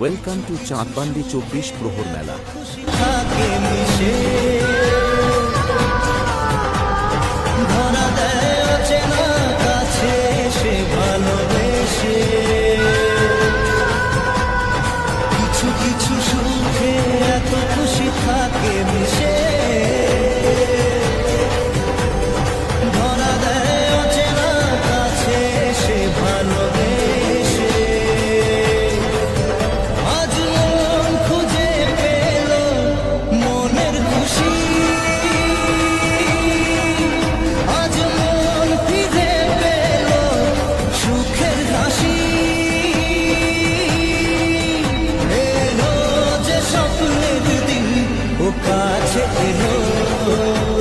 welcome to চাঁদবান্দি চব্বিশ প্রহর মেলা মিশে কাছে কিছু সুখে এত খুশি থাকে কাছে এলো